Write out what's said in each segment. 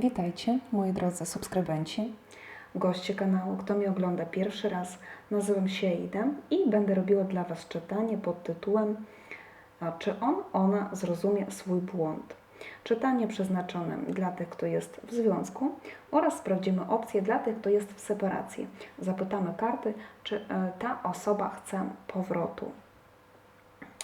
Witajcie, moi drodzy subskrybenci, goście kanału. Kto mnie ogląda pierwszy raz, nazywam się Ida i będę robiła dla Was czytanie pod tytułem Czy on, ona zrozumie swój błąd? Czytanie przeznaczone dla tych, kto jest w związku oraz sprawdzimy opcję dla tych, kto jest w separacji. Zapytamy karty, czy e, ta osoba chce powrotu.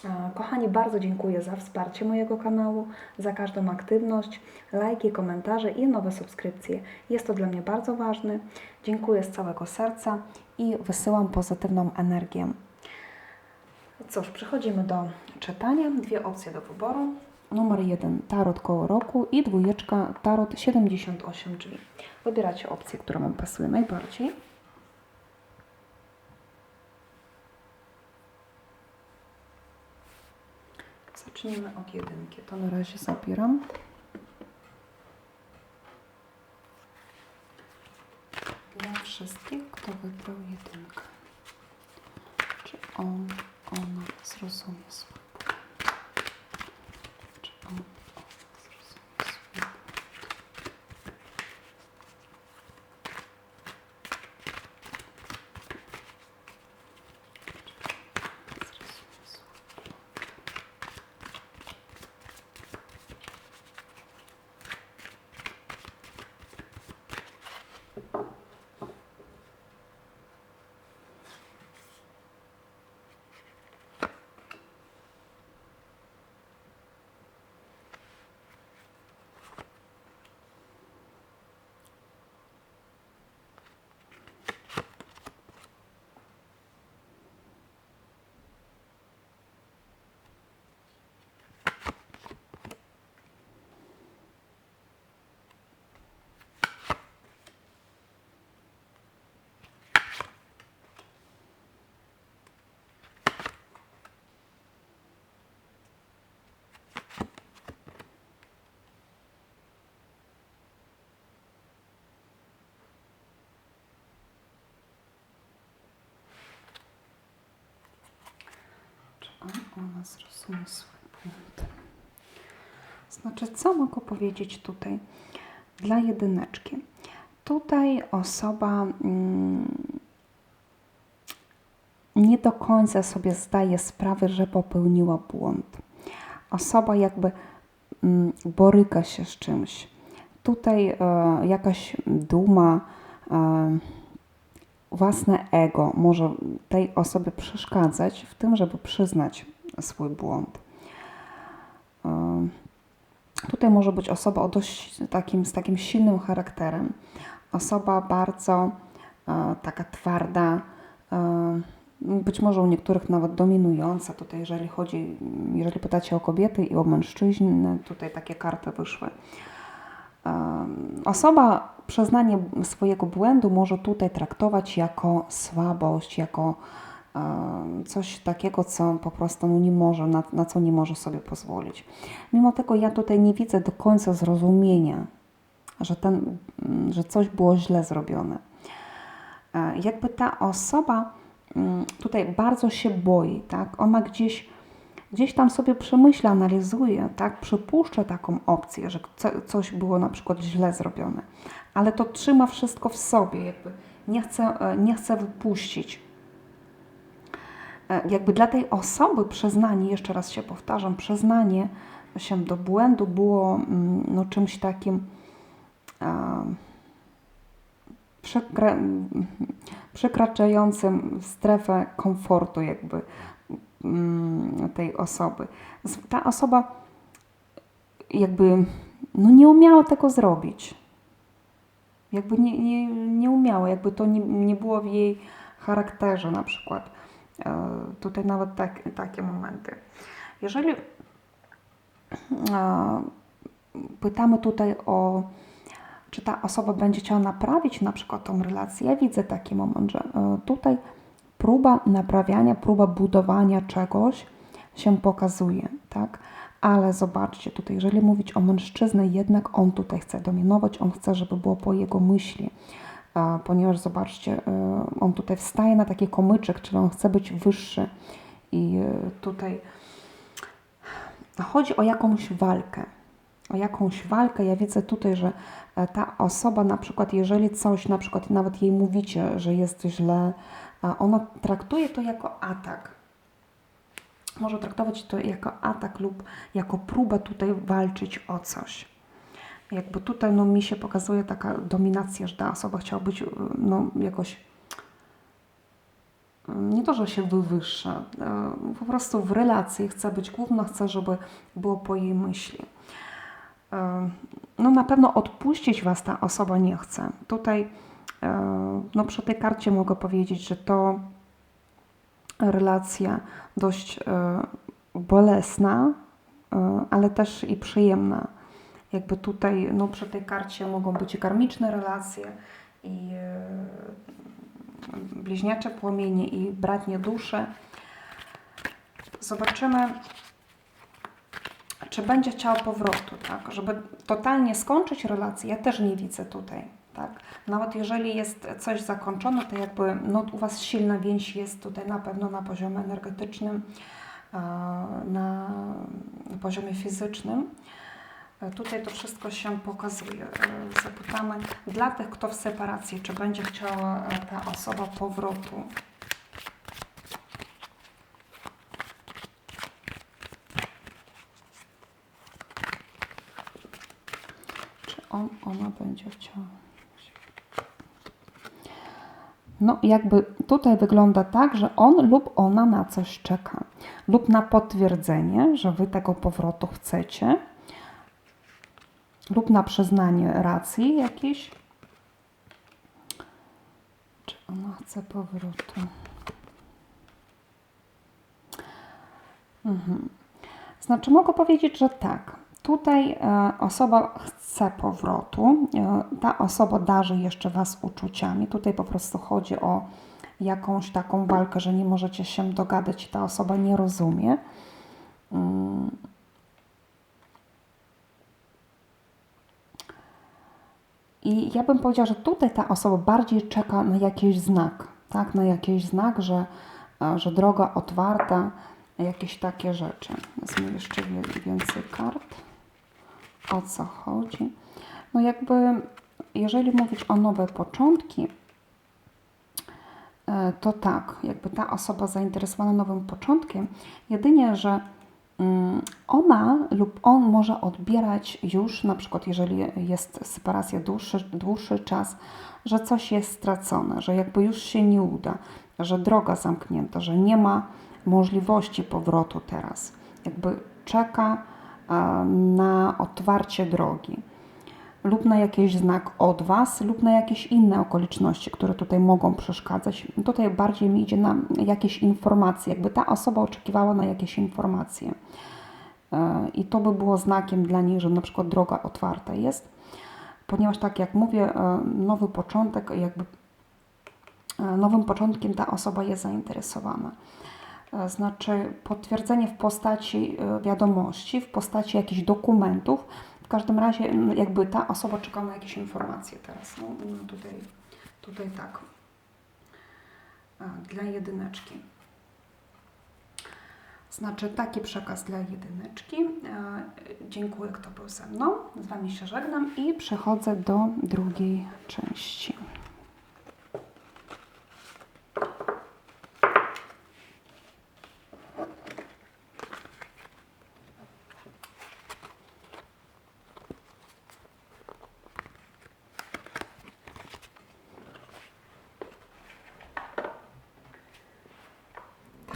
E, Kochani, bardzo dziękuję za wsparcie mojego kanału, za każdą aktywność, lajki, komentarze i nowe subskrypcje. Jest to dla mnie bardzo ważne. Dziękuję z całego serca i wysyłam pozytywną energię. Cóż, przechodzimy do czytania. Dwie opcje do wyboru. Numer jeden Tarot koło roku i dwójeczka Tarot 78 drzwi. Wybieracie opcję, która Wam pasuje najbardziej. Zacznijmy od jedynki. To na razie zabieram. Dla wszystkich, kto wybrał jedynkę. Czy on, ona zrozumie swój ona zrozumie swój błąd? Znaczy, co mogę powiedzieć tutaj dla jedyneczki? Tutaj osoba mm, nie do końca sobie zdaje sprawę, że popełniła błąd. Osoba jakby mm, boryka się z czymś. Tutaj e, jakaś duma, e, własne ego może tej osobie przeszkadzać w tym, żeby przyznać swój błąd. Tutaj może być osoba o dość takim, z takim silnym charakterem. Osoba bardzo e, taka twarda, e, być może u niektórych nawet dominująca. Tutaj, jeżeli chodzi, jeżeli pytacie o kobiety i o mężczyzn, tutaj takie karty wyszły. Osoba przyznanie swojego błędu może tutaj traktować jako słabość, jako coś takiego, co po prostu no nie może, na, na co nie może sobie pozwolić. Mimo tego ja tutaj nie widzę do końca zrozumienia, że, ten, mm, że coś było źle zrobione. E, Jakby ta osoba mm, tutaj bardzo się boi, tak? Ona gdzieś, gdzieś tam sobie przemyśla, analizuje, tak? Przypuszcza taką opcję, że co- coś było na przykład źle zrobione, ale to trzyma wszystko w sobie, jakby nie chce, e, nie chce wypuścić. E, jakby dla tej osoby przyznanie, jeszcze raz się powtarzam, przyznanie się do błędu było mm, no, czymś takim przekra przekraczającym strefę komfortu jakby mm, tej osoby. Ta osoba jakby no, nie umiała tego zrobić. Jakby nie, nie, nie umiała, jakby to nie, nie było w jej charakterze na przykład. E, Tutaj nawet tak, takie momenty. Jeżeli e, pytamy tutaj o, czy ta osoba będzie chciała naprawić na przykład tą relację, ja widzę taki moment, że e, tutaj próba naprawiania, próba budowania czegoś się pokazuje, tak? Ale zobaczcie, tutaj, jeżeli mówić o mężczyznę, jednak on tutaj chce dominować, on chce, żeby było po jego myśli, ponieważ zobaczcie, e, on tutaj wstaje na taki komyczek, czyli on chce być wyższy i e, tutaj chodzi o jakąś walkę. o jakąś walkę. Ja widzę tutaj, że e, ta osoba na przykład, jeżeli coś, na przykład nawet jej mówicie, że jest źle, ona traktuje to jako atak. Może traktować to jako atak lub jako próbę tutaj walczyć o coś. Jakby tutaj no, mi się pokazuje taka dominacja, że ta osoba chciała być y, no, jakoś y, nie to, że się wywyższa, y, po prostu w relacji chce być główna, chce, żeby było po jej myśli. No na pewno odpuścić Was ta osoba nie chce. Tutaj no przy tej karcie mogę powiedzieć, że to relacja dość bolesna, ale też i przyjemna. Jakby tutaj, no przy tej karcie mogą być karmiczne relacje, i y, bliźniacze płomienie, i bratnie dusze. Zobaczymy, czy będzie chciała powrotu, tak? Żeby totalnie skończyć relację, ja też nie widzę tutaj, tak? Nawet jeżeli jest coś zakończone, to jakby no, u Was silna więź jest tutaj na pewno na poziomie energetycznym, e, na poziomie fizycznym. E, Tutaj to wszystko się pokazuje. E, Zapytamy dla tych, kto w separacji, czy będzie chciała e, ta osoba powrotu. Czy on, ona będzie chciała? No, jakby tutaj wygląda tak, że on lub ona na coś czeka, lub na potwierdzenie, że wy tego powrotu chcecie, lub na przyznanie racji jakiejś. Czy ona chce powrotu? Mhm. Znaczy, mogę powiedzieć, że tak. Tutaj e, osoba chce powrotu. E, ta osoba darzy jeszcze Was uczuciami. Tutaj po prostu chodzi o jakąś taką walkę, że nie możecie się dogadać i ta osoba nie rozumie. I ja bym powiedziała, że tutaj ta osoba bardziej czeka na jakiś znak, tak? Na jakiś znak, że, że droga otwarta, jakieś takie rzeczy. Wezmę jeszcze więcej kart. O co chodzi? No jakby, jeżeli mówić o nowe początki, e, to tak, jakby ta osoba zainteresowana nowym początkiem, jedynie, że ona lub on może odbierać już, na przykład jeżeli jest separacja dłuższy, dłuższy czas, że coś jest stracone, że jakby już się nie uda, że droga zamknięta, że nie ma możliwości powrotu teraz. Jakby czeka e, na otwarcie drogi lub na jakiś znak od Was, lub na jakieś inne okoliczności, które tutaj mogą przeszkadzać. Tutaj bardziej mi idzie na jakieś informacje, jakby ta osoba oczekiwała na jakieś informacje. E, I to by było znakiem dla niej, że na przykład droga otwarta jest, ponieważ tak jak mówię, e, nowy początek, jakby e, nowym początkiem ta osoba jest zainteresowana. Znaczy potwierdzenie w postaci wiadomości, w postaci jakichś dokumentów. W każdym razie m, jakby ta osoba czeka na jakieś informacje teraz. No, no tutaj, tutaj tak. Dla jedyneczki. Znaczy taki przekaz dla jedyneczki. Dziękuję, kto był ze mną. Z Wami się żegnam i przechodzę do drugiej części.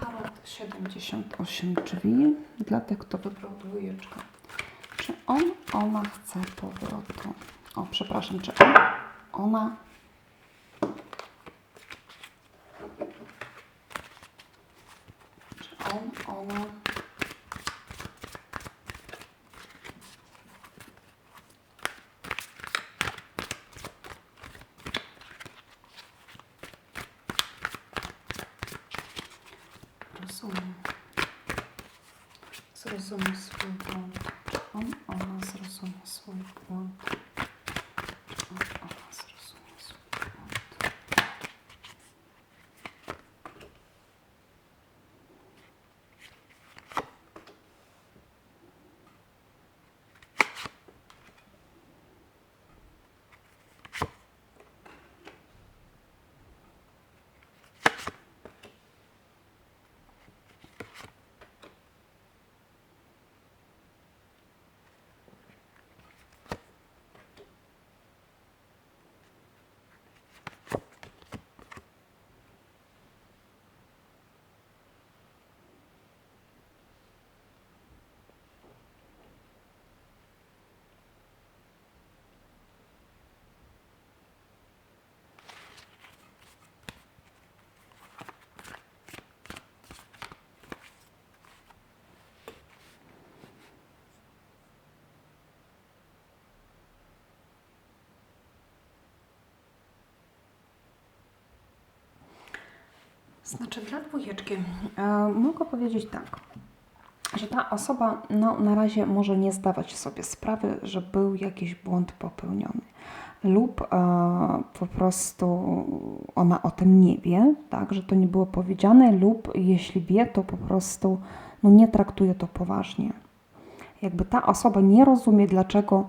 Tarot 78 drzwi dla tych, kto wybrał dwójeczkę. Czy on, ona chce powrotu? O, przepraszam, czy on, ona... Czy on, ona... Rozumiem. Zrozumie swój błąd. Czy on, ona zrozumie swój błąd. Czy on, ona zrozumie swój błąd. Znaczy dla dwójeczki e, mogę powiedzieć tak, że ta osoba no, na razie może nie zdawać sobie sprawy, że był jakiś błąd popełniony lub e, po prostu ona o tym nie wie, tak, że to nie było powiedziane lub jeśli wie, to po prostu no, nie traktuje to poważnie. Jakby ta osoba nie rozumie, dlaczego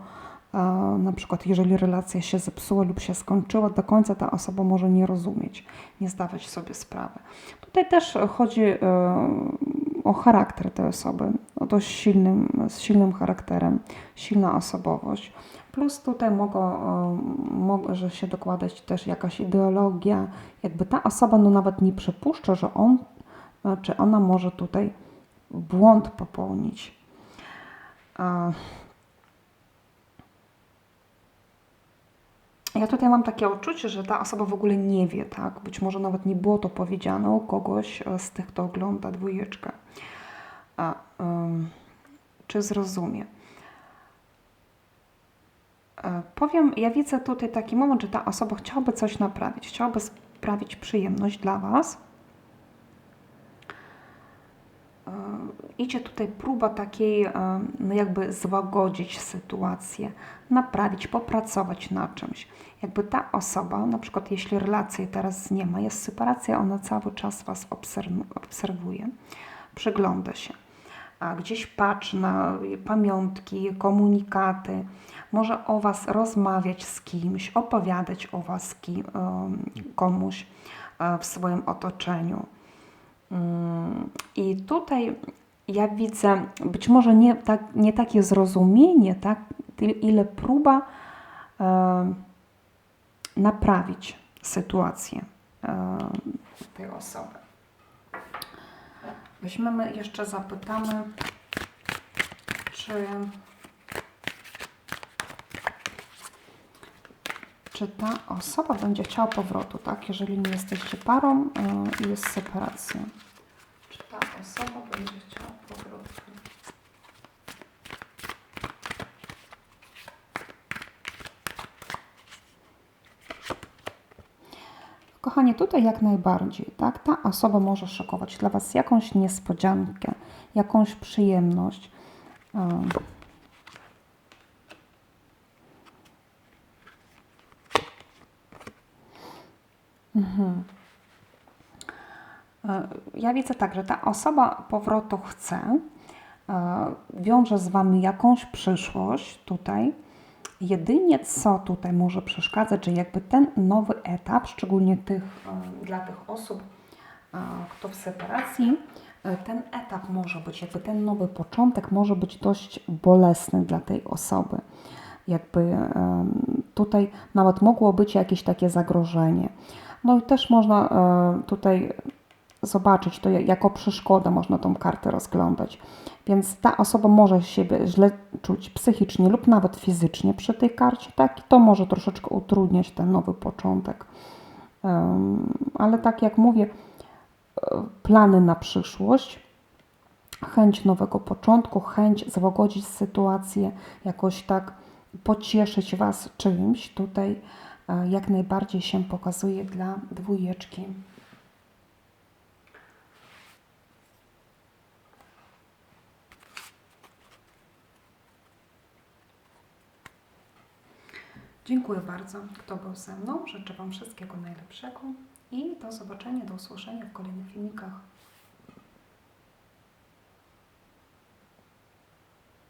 na przykład jeżeli relacja się zepsuła lub się skończyła, do końca ta osoba może nie rozumieć, nie zdawać sobie sprawy. Tutaj też chodzi e, o charakter tej osoby, o dość silnym, z silnym charakterem, silna osobowość. Plus tutaj mogą, e, może się dokładać też jakaś ideologia, jakby ta osoba no nawet nie przypuszcza, że on e, czy ona może tutaj błąd popełnić. Ja tutaj mam takie uczucie, że ta osoba w ogóle nie wie, tak? Być może nawet nie było to powiedziane u kogoś z tych, kto ogląda dwójeczkę. A, um, czy zrozumie? E, Powiem, ja widzę tutaj taki moment, że ta osoba chciałaby coś naprawić, chciałaby sprawić przyjemność dla Was. E, Idzie tutaj próba takiej, e, no jakby złagodzić sytuację, naprawić, popracować nad czymś. Jakby ta osoba, na przykład jeśli relacji teraz nie ma, jest separacja, ona cały czas Was obserw- obserwuje, przygląda się. A gdzieś patrzy na pamiątki, komunikaty, może o Was rozmawiać z kimś, opowiadać o Was kim, em, komuś e, w swoim otoczeniu. Mm, I tutaj ja widzę być może nie, tak, nie takie zrozumienie, tak, il- ile próba e, naprawić sytuację e, tej osoby. Weźmiemy jeszcze, zapytamy, czy, czy ta osoba będzie chciała powrotu, tak? Jeżeli nie jesteście parą i jest separacja. Ta osoba będzie chciała powrotu? Kochani, tutaj jak najbardziej, tak? Ta osoba może szykować dla Was jakąś niespodziankę, jakąś przyjemność. Em. Mhm. Ja widzę tak, że ta osoba powrotu chce, e, wiąże z Wami jakąś przyszłość tutaj. Jedynie co tutaj może przeszkadzać, że jakby ten nowy etap, szczególnie tych, e, dla tych osób, e, kto w separacji, ten etap może być, jakby ten nowy początek może być dość bolesny dla tej osoby. Jakby tutaj nawet mogło być jakieś takie zagrożenie. No i też można tutaj zobaczyć to jako przeszkodę, można tą kartę rozglądać. Więc ta osoba może siebie źle czuć psychicznie lub nawet fizycznie przy tej karcie, tak? I to może troszeczkę utrudniać ten nowy początek. Ale tak jak mówię, e, plany na przyszłość, chęć nowego początku, chęć złagodzić sytuację, jakoś tak pocieszyć Was czymś, tutaj e, jak najbardziej się pokazuje dla dwójeczki. Dziękuję bardzo, kto był ze mną. Życzę Wam wszystkiego najlepszego i do zobaczenia, do usłyszenia w kolejnych filmikach.